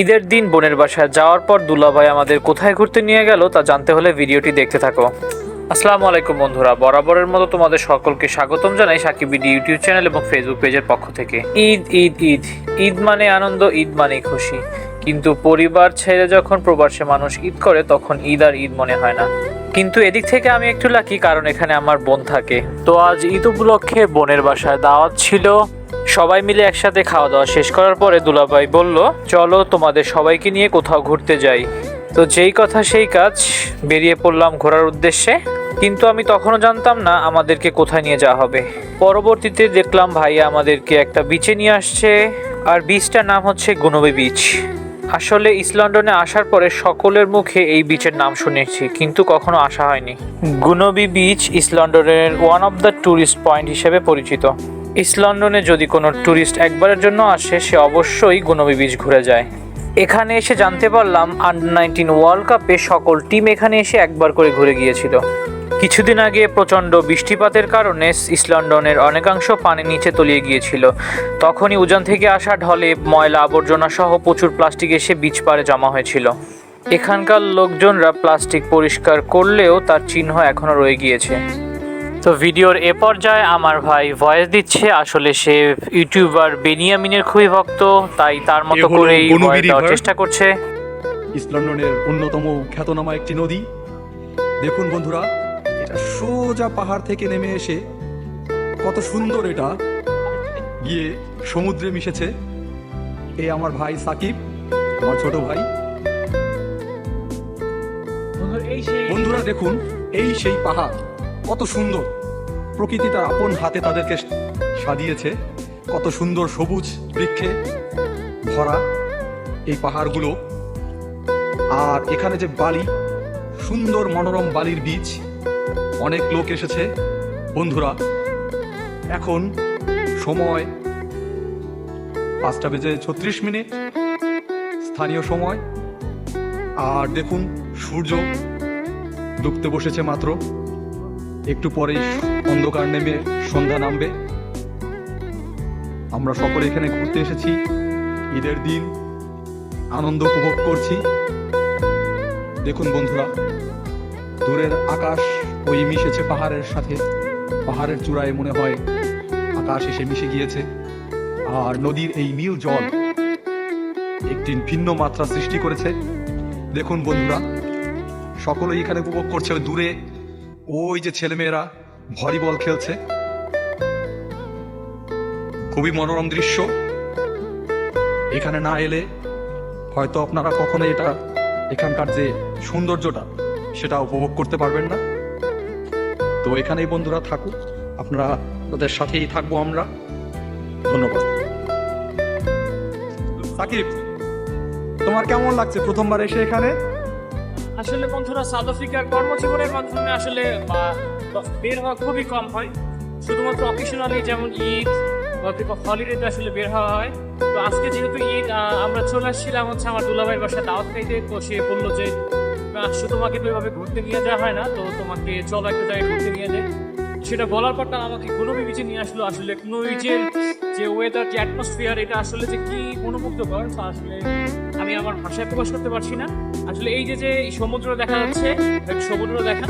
ঈদের দিন বোনের বাসায় যাওয়ার পর দুলাভাই আমাদের কোথায় ঘুরতে নিয়ে গেল তা জানতে হলে ভিডিওটি দেখতে থাকো। আসসালামু আলাইকুম বন্ধুরা, বরাবরের মতো তোমাদের সকলকে স্বাগতম জানাই সাকিবিডি ইউটিউব চ্যানেল এবং ফেসবুক পেজের পক্ষ থেকে। ঈদ ঈদ ঈদ ঈদ মানে আনন্দ, ঈদ মানে খুশি। কিন্তু পরিবার ছেড়ে যখন প্রবাসে মানুষ ঈদ করে, তখন ঈদ আর ঈদ মনে হয় না। কিন্তু এদিক থেকে আমি একটু লাকি কারণ এখানে আমার বোন থাকে। তো আজ ঈদ উপলক্ষে বোনের বাসায় দাওয়াত ছিল সবাই মিলে একসাথে খাওয়া দাওয়া শেষ করার পরে দুলাভাই বলল, চলো তোমাদের সবাইকে নিয়ে কোথাও ঘুরতে যাই। তো যেই কথা সেই কাজ, বেরিয়ে পড়লাম ঘোরার উদ্দেশ্যে। কিন্তু আমি তখনও জানতাম না আমাদেরকে কোথায় নিয়ে যাওয়া হবে। পরবর্তীতে দেখলাম ভাইয়া আমাদেরকে একটা বিচে নিয়ে আসছে, আর বিচটার নাম হচ্ছে গুনবি বিচ আসলে ইস্ট লন্ডনে আসার পরে সকলের মুখে এই বিচের নাম শুনেছি, কিন্তু কখনো আসা হয়নি। গুনবি বিচ ইস্ট লন্ডনের one of the tourist point হিসেবে পরিচিত। ইস্ট লন্ডনে যদি কোনো ট্যুরিস্ট একবারের জন্য আসে, সে অবশ্যই গুনবি বিচ ঘুরে যায়। এখানে এসে জানতে পারলাম আন্ডার নাইনটিন ওয়ার্ল্ড কাপে সকল টিম এখানে এসে একবার করে ঘুরে গিয়েছিল। কিছুদিন আগে প্রচণ্ড বৃষ্টিপাতের কারণে ইস্ট লন্ডনের অনেকাংশ পানি নিচে তলিয়ে গিয়েছিল। তখনই উজান থেকে আসা ঢলে ময়লা আবর্জনা সহ প্রচুর প্লাস্টিক এসে বিচ পাড়ে জমা হয়েছিল। এখানকার লোকজনরা প্লাস্টিক পরিষ্কার করলেও তার চিহ্ন এখনও রয়ে গিয়েছে। তো ভিডিওর এ পর্যায়ে আমার ভাই ভয়েস দিচ্ছে। আসলে সে ইউটিউবার বেনিয়ামিনের খুবই ভক্ত তাই তার মতো করেই দেওয়ার চেষ্টা করছে। ইস্ট লন্ডনের অন্যতম খ্যাতনামা একটি নদী। দেখুন বন্ধুরা এটা সোজা পাহাড় থেকে নেমে এসে কত সুন্দর এটা। গিয়ে সমুদ্রে মিশেছে এই আমার ভাই সাকিব আমার ছোট ভাই। বন্ধুরা দেখুন এই সেই পাহাড় কত সুন্দর। প্রকৃতি তার আপন হাতে তাদেরকে সাজিয়েছে। কত সুন্দর সবুজ বৃক্ষে ভরা এই পাহাড়গুলো। আর এখানে যে বালি, সুন্দর মনোরম বালির বীজ, অনেক লোক এসেছে। বন্ধুরা, এখন সময় পাঁচটা বেজে ছত্রিশ মিনিট, স্থানীয় সময়। আর দেখুন, সূর্য ডুবতে বসেছে মাত্র। একটু পরেই অন্ধকার নেমে সন্ধ্যা নামবে। আমরা সকলে এখানে ঘুরতে এসেছি। ঈদের দিন আনন্দ উপভোগ করছি। দেখুন বন্ধুরা, দূরের আকাশ ওই মিশেছে পাহাড়ের সাথে। পাহাড়ের চূড়ায় মনে হয় আকাশ এসে মিশে গিয়েছে। আর নদীর এই নীল জল একটি ভিন্ন মাত্রা সৃষ্টি করেছে। দেখুন বন্ধুরা, সকলেই এখানে উপভোগ করছে। দূরে ওই যে ছেলেমেয়েরা ভলিবল খেলছে। খুবই মনোরম দৃশ্য। এখানে না এলে হয়তো আপনারা কখনো এটা এখানকার যে সৌন্দর্যটা, সেটা উপভোগ করতে পারবেন না। তো এখানেই বন্ধুরা থাকুক, আপনারা ওদের সাথেই থাকব আমরা। ধন্যবাদ। সাকিব, তোমার কেমন লাগছে প্রথমবার এসে এখানে? আসলে বন্ধুরা সাউথ আফ্রিকার কর্মজীবনের মাধ্যমে আসলে বের হওয়া খুবই কম হয়। শুধুমাত্র অকেশনালি যেমন ঈদ বা হলিডেতে আসলে বের হওয়া হয়। তো আজকে যেহেতু ঈদ আমরা চলে আসছিলাম হচ্ছে আমার দুলাভাইয়ের বাসায় দাওয়াত খাইতে। তো সে বলল যে আসলে তোমাকে তো এভাবে ঘুরতে নিয়ে যাওয়া হয় না, তো তোমাকে চলো একটা জায়গায় ঘুরতে নিয়ে যায় সেটা বলার পর তারা আমাকে কোনো বিচে নিয়ে আসলো। আসলে কোনো বিচের যে ওয়েদার যে অ্যাটমসফিয়ার এটা আসলে যে কি মনোমুগ্ধকর তা আসলে আমি আমার ভাষায় প্রকাশ করতে পারছি না। আসলে এই যে যে সমুদ্র দেখা যাচ্ছে সমুদ্র দেখা?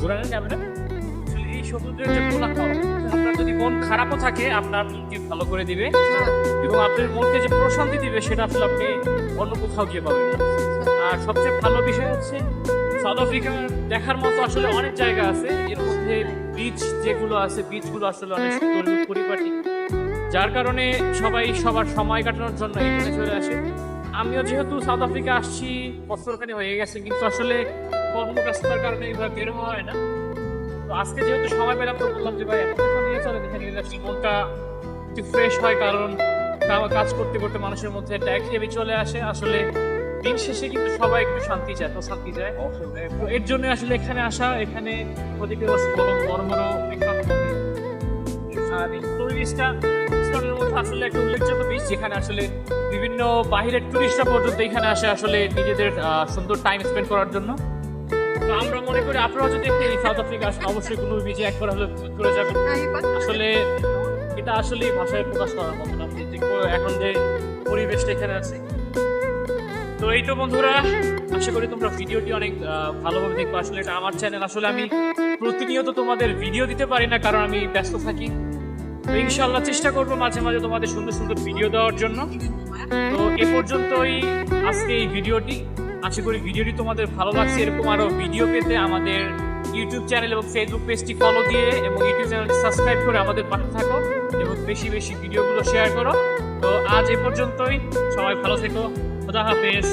ঘোরানো যাবে না? আসলে এই সমুদ্রের যে কোলাহল আপনার যদি মন খারাপও থাকে, আপনার মনকে ভালো করে দিবে। এবং আপনার মনকে যে প্রশান্তি দিবে, সেটা আসলে আপনি অন্য কোথাও গিয়ে পাবেন আর সবচেয়ে ভালো বিষয় হচ্ছে সাউথ আফ্রিকা দেখার মতো আসলে অনেক জায়গা আছে। এর মধ্যে বিচ যেগুলো আছে বিচগুলো আসলে অনেক সুন্দর পরিপাটি। যার কারণে সবাই সবার সময় কাটানোর জন্য এখানে চলে আসে। আমিও যেহেতু সাউথ আফ্রিকা আসছি বছরখানি হয়ে গেছে, কিন্তু আসলে কর্মব্যস্ততার কারণে এবার বের হওয়া হয় না। তো আজকে যেহেতু সময় পেলাম, তো বললাম যে ভাই, এখন নিয়ে চলে এখানে গেলে আসলে মনটা একটু ফ্রেশ হয়, কারণ কাজ করতে করতে মানুষের মধ্যে একটা একঘেয়েমি চলে আসে। আসলে দিন শেষে কিন্তু সবাই একটু শান্তি চায়, তো শান্তি চায়। তো এর জন্য আসলে এখানে আসা, এখানে ওদিকে বড় বড় বড় বিখ্যাত আর এই মধ্যে আসলে একটা উল্লেখযোগ্য বিচ যেখানে আসলে বিভিন্ন বাহিরের টুরিস্টরা পর্যন্ত এখানে আসে আসলে নিজেদের সুন্দর টাইম স্পেন্ড করার জন্য। তো আমরা মনে করি আপনারা যদি একটু সাউথ আফ্রিকা অবশ্যই কোনো বিচে একবার হলে করে যাবেন। আসলে এটা আসলে ভাষায় প্রকাশ করার মতো না এখন যে পরিবেশটা এখানে আছে। তো এই তো বন্ধুরা, আশা করি তোমরা ভিডিওটি অনেক ভালোভাবে দেখব। আসলে এটা আমার চ্যানেল আসলে আমি প্রতিনিয়ত তোমাদের ভিডিও দিতে পারি না, কারণ আমি ব্যস্ত থাকি। ইনশাল্লাহ চেষ্টা করব মাঝে মাঝে তোমাদের সুন্দর সুন্দর ভিডিও দেওয়ার জন্য। তো এ পর্যন্তই আজকে এই ভিডিওটি আশা করি ভিডিওটি তোমাদের ভালো লাগছে। এরকম আরও ভিডিও পেতে আমাদের ইউটিউব চ্যানেল এবং ফেসবুক পেজটি ফলো দিয়ে এবং ইউটিউব চ্যানেলটি সাবস্ক্রাইব করে আমাদের পাশে থাকো এবং বেশি বেশি ভিডিওগুলো শেয়ার করো। তো আজ এ পর্যন্তই। সবাই ভালো থেকো। খোদা হাফেজ।